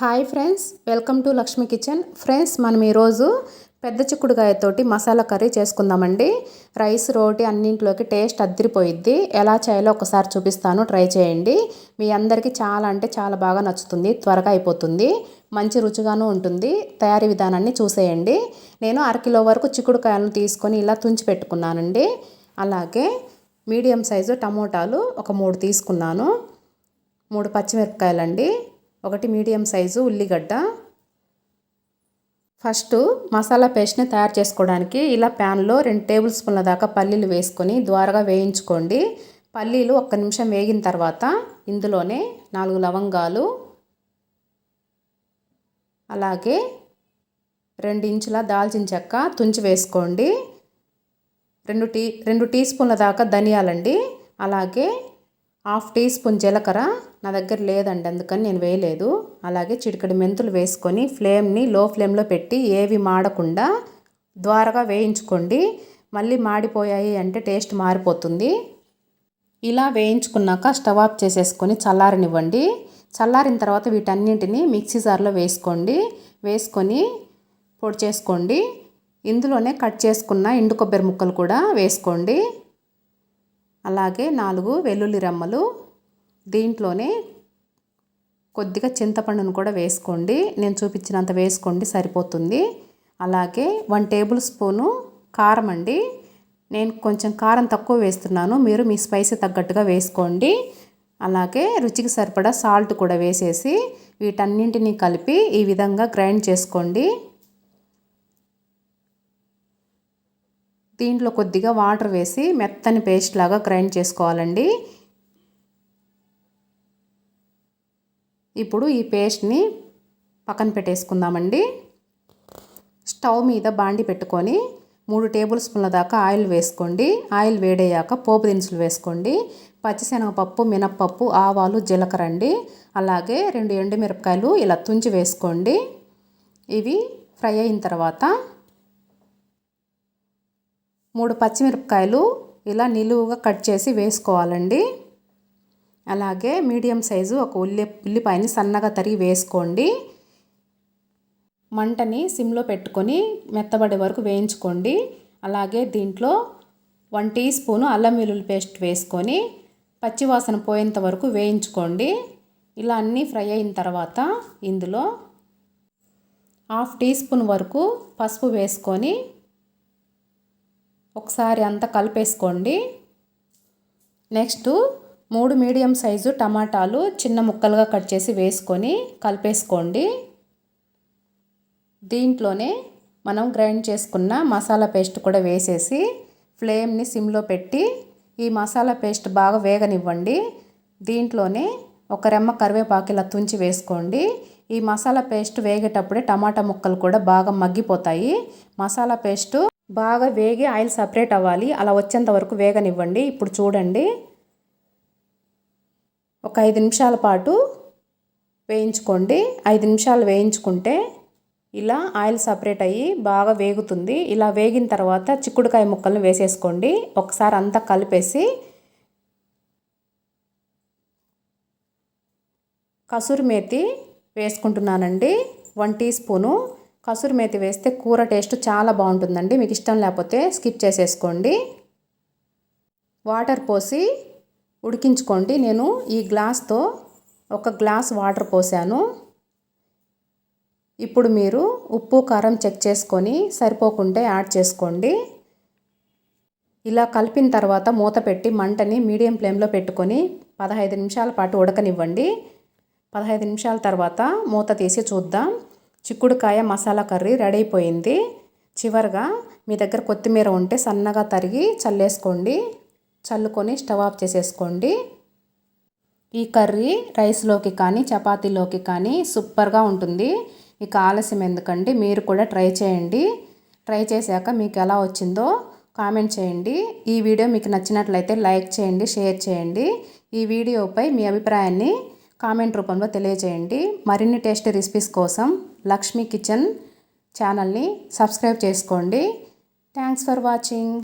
Hi friends welcome to Lakshmi kitchen. Friends మనం ఈరోజు పెద్ద చిక్కుడుకాయతోటి మసాలా కర్రీ చేసుకుందామండి. రైస్ రోటి అన్నింటిలోకి టేస్ట్ అద్దరిపోయిద్ది. ఎలా చేయాలో ఒకసారి చూపిస్తాను ట్రై చేయండి. మీ అందరికీ చాలా అంటే చాలా బాగా నచ్చుతుంది త్వరగా అయిపోతుంది మంచి రుచిగాను ఉంటుంది. తయారీ విధానాన్ని చూసేయండి. నేను అరకిలో వరకు చిక్కుడుకాయలను తీసుకొని ఇలా తుంచి పెట్టుకున్నానండి. అలాగే మీడియం సైజు టమోటాలు ఒక మూడు తీసుకున్నాను. మూడు పచ్చిమిరపకాయలండి. ఒకటి మీడియం సైజు ఉల్లిగడ్డ. ఫస్ట్ మసాలా పేస్ట్ని తయారు చేసుకోవడానికి ఇలా ప్యాన్లో రెండు టేబుల్ స్పూన్ల దాకా పల్లీలు వేసుకొని ద్వారగా వేయించుకోండి. పల్లీలు ఒక్క నిమిషం వేగిన తర్వాత ఇందులోనే నాలుగు లవంగాలు అలాగే రెండు ఇంచుల దాల్చిన చెక్క తుంచి వేసుకోండి. రెండు టీ రెండు టీ స్పూన్ల దాకా ధనియాలండి అలాగే హాఫ్ టీ స్పూన్ జీలకర్ర నా దగ్గర లేదండి అందుకని నేను వేయలేదు. అలాగే చిటికడి మెంతులు వేసుకొని ఫ్లేమ్ని లో ఫ్లేమ్లో పెట్టి ఏవి మాడకుండా ద్వారగా వేయించుకోండి. మళ్ళీ మాడిపోయాయి అంటే టేస్ట్ మారిపోతుంది. ఇలా వేయించుకున్నాక స్టవ్ ఆఫ్ చేసేసుకొని చల్లారనివ్వండి. చల్లారిన తర్వాత వీటన్నింటినీ మిక్సీ జార్లో వేసుకోండి. వేసుకొని పొడి చేసుకోండి. ఇందులోనే కట్ చేసుకున్న ఎండు కొబ్బరి ముక్కలు కూడా వేసుకోండి. అలాగే నాలుగు వెల్లుల్లి రెమ్మలు. దీంట్లోనే కొద్దిగా చింతపండును కూడా వేసుకోండి. నేను చూపించినంత వేసుకోండి సరిపోతుంది. అలాగే వన్ టేబుల్ స్పూను కారం అండి. నేను కొంచెం కారం తక్కువ వేస్తున్నాను. మీరు మీ స్పైసీ తగ్గట్టుగా వేసుకోండి. అలాగే రుచికి సరిపడా సాల్ట్ కూడా వేసేసి వీటన్నింటినీ కలిపి ఈ విధంగా గ్రైండ్ చేసుకోండి. దీంట్లో కొద్దిగా వాటర్ వేసి మెత్తని పేస్ట్ లాగా గ్రైండ్ చేసుకోవాలండి. ఇప్పుడు ఈ పేస్ట్ని పక్కన పెట్టేసుకుందామండి. స్టవ్ మీద బాండి పెట్టుకొని మూడు టేబుల్ స్పూన్ల దాకా ఆయిల్ వేసుకోండి. ఆయిల్ వేడయ్యాక పోపు దినుసులు వేసుకోండి. పచ్చిశనగపప్పు మినప్పప్పు ఆవాలు జీలకర్ర అండి. అలాగే రెండు ఎండుమిరపకాయలు ఇలా తుంచి వేసుకోండి. ఇవి ఫ్రై అయిన తర్వాత మూడు పచ్చిమిరపకాయలు ఇలా నిలువుగా కట్ చేసి వేసుకోవాలండి. అలాగే మీడియం సైజు ఒక ఉల్లి ఉల్లిపాయని సన్నగా తరిగి వేసుకోండి. మంటని సిమ్లో పెట్టుకొని మెత్తబడే వరకు వేయించుకోండి. అలాగే దీంట్లో వన్ టీ స్పూను అల్లం వెల్లుల్లి పేస్ట్ వేసుకొని పచ్చివాసన పోయేంత వరకు వేయించుకోండి. ఇలా అన్నీ ఫ్రై అయిన తర్వాత ఇందులో హాఫ్ టీ స్పూన్ వరకు పసుపు వేసుకొని ఒకసారి అంతా కలిపేసుకోండి. నెక్స్ట్ మూడు మీడియం సైజు టమాటాలు చిన్న ముక్కలుగా కట్ చేసి వేసుకొని కలిపేసుకోండి. దీంట్లోనే మనం గ్రైండ్ చేసుకున్న మసాలా పేస్ట్ కూడా వేసేసి ఫ్లేమ్ని సిమ్లో పెట్టి ఈ మసాలా పేస్ట్ బాగా వేగనివ్వండి. దీంట్లోనే ఒక రెమ్మ కరివేపాకు ఇలా తుంచి వేసుకోండి. ఈ మసాలా పేస్ట్ వేగేటప్పుడే టమాటా ముక్కలు కూడా బాగా మగ్గిపోతాయి. మసాలా పేస్టు బాగా వేగి ఆయిల్ సపరేట్ అవ్వాలి. అలా వచ్చేంత వరకు వేగనివ్వండి. ఇప్పుడు చూడండి. ఒక ఐదు నిమిషాల పాటు వేయించుకోండి. ఐదు నిమిషాలు వేయించుకుంటే ఇలా ఆయిల్ సపరేట్ అయ్యి బాగా వేగుతుంది. ఇలా వేగిన తర్వాత చిక్కుడుకాయ ముక్కలను వేసేసుకోండి. ఒకసారి అంతా కలిపేసి కసూరి మేతి వేసుకుంటున్నానండి. One teaspoon. కసూరి మేతి వేస్తే కూర టేస్ట్ చాలా బాగుంటుందండి. మీకు ఇష్టం లేకపోతే స్కిప్ చేసేసుకోండి. వాటర్ పోసి ఉడికించుకోండి. నేను ఈ గ్లాస్తో ఒక గ్లాస్ వాటర్ పోసాను. ఇప్పుడు మీరు ఉప్పు కారం చెక్ చేసుకొని సరిపోకుంటే యాడ్ చేసుకోండి. ఇలా కలిపిన తర్వాత మూత పెట్టి మంటని మీడియం ఫ్లేమ్లో పెట్టుకొని పదహైదు నిమిషాల పాటు ఉడకనివ్వండి. పదహైదు నిమిషాల తర్వాత మూత తీసి చూద్దాం. చిక్కుడుకాయ మసాలా కర్రీ రెడీ అయిపోయింది చివరిగా మీ దగ్గర కొత్తిమీర ఉంటే సన్నగా తరిగి చల్లేసుకోండి. చల్లుకొని స్టవ్ ఆఫ్ చేసేసుకోండి. ఈ కర్రీ రైస్లోకి కానీ చపాతీలోకి కానీ సూపర్గా ఉంటుంది. ఇక ఆలస్యం ఎందుకండి? మీరు కూడా ట్రై చేయండి. ట్రై చేశాక మీకు ఎలా వచ్చిందో కామెంట్ చేయండి. ఈ వీడియో మీకు నచ్చినట్లయితే లైక్ చేయండి షేర్ చేయండి. ఈ వీడియోపై మీ అభిప్రాయాన్ని కామెంట్ రూపంలో తెలియజేయండి. మరిన్ని టేస్ట్ రెసిపీస్ కోసం లక్ష్మీ కిచెన్ ఛానల్ని సబ్స్క్రైబ్ చేసుకోండి. Thanks for watching.